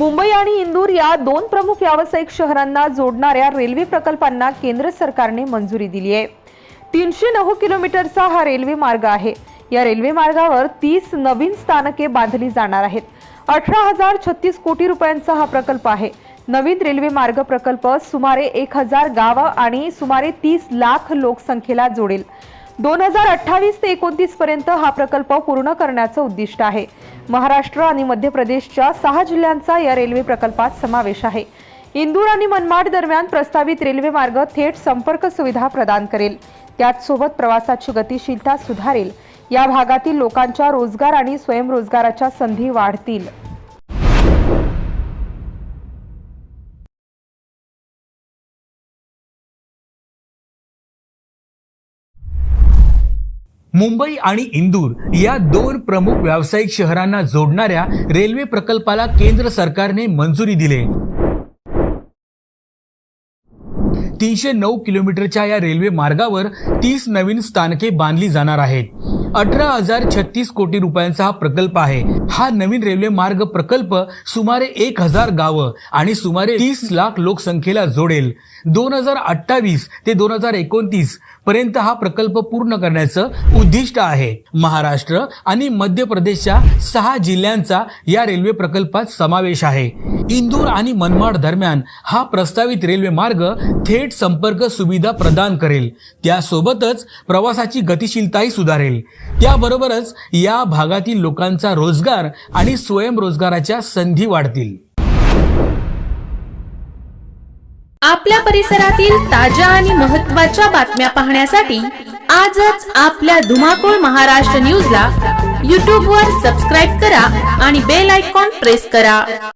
मुंबई आणि इंदूर या दोन प्रमुख व्यावसायिक शहरांना जोडणाऱ्या रेल्वे प्रकल्पांना केंद्र सरकारने मंजुरी दिली आहे. तीनशे नऊ किलोमीटरचा हा रेल्वे मार्ग आहे. या रेल्वे मार्गावर तीस नवीन स्थानके बांधली जाणार आहेत. अठरा हजार छत्तीस कोटी रुपयांचा हा प्रकल्प आहे. नवीन रेल्वे मार्ग प्रकल्प सुमारे एक हजार गावं आणि सुमारे तीस लाख लोकसंख्येला जोडेल. दोन हजार अठ्ठावीस ते एकोणतीस पर्यंत हा प्रकल्प पूर्ण करण्याचं उद्दिष्ट आहे. महाराष्ट्र आणि मध्य प्रदेशच्या सहा जिल्ह्यांचा या रेल्वे प्रकल्पात समावेश आहे. इंदूर आणि मनमाड दरम्यान प्रस्तावित रेल्वे मार्ग थेट संपर्क सुविधा प्रदान करेल. त्याचसोबत प्रवासाची गतिशीलता सुधारेल. या भागातील लोकांच्या रोजगार आणि स्वयंरोजगाराच्या संधी वाढतील. मुंबई आणि इंदूर या दोन प्रमुख व्यावसायिक शहरांना जोडणाऱ्या रेल्वे प्रकल्पाला केंद्र सरकारने मंजुरी दिली. तीनशे नऊ किलोमीटरच्या या रेल्वे मार्गावर तीस नवीन स्थानके बांधली जाणार आहेत. अठरा हजार छत्तीस कोटी रुपयांचा हा प्रकल्प आहे. हा नवीन रेल्वे मार्ग प्रकल्प सुमारे एक हजार गावं आणि सुमारे तीस लाख लोकसंख्येला जोडेल. दोन हजार अठ्ठावीस ते दोन हजार एकोणतीस पर्यंत हा प्रकल्प पूर्ण करण्याचं उद्दिष्ट आहे. महाराष्ट्र आणि मध्य प्रदेशच्या सहा जिल्ह्यांचा या रेल्वे प्रकल्पात समावेश आहे. इंदूर आणि मनमाड दरम्यान हा प्रस्तावित रेल्वे मार्ग थेट संपर्क सुविधा प्रदान करेल. त्यासोबतच प्रवासाची गतिशीलताही सुधारेल. त्याबरोबरच या भागातील लोकांचा रोजगार आणि स्वयंरोजगाराच्या संधी वाढतील. आपल्या परिसरातील ताज्या आणि महत्त्वाच्या बातम्या पाहण्यासाठी आजच आपल्या धुमाकूळ महाराष्ट्र न्यूजला यूट्यूबवर सबस्क्राईब करा आणि बेल आयकॉन प्रेस करा.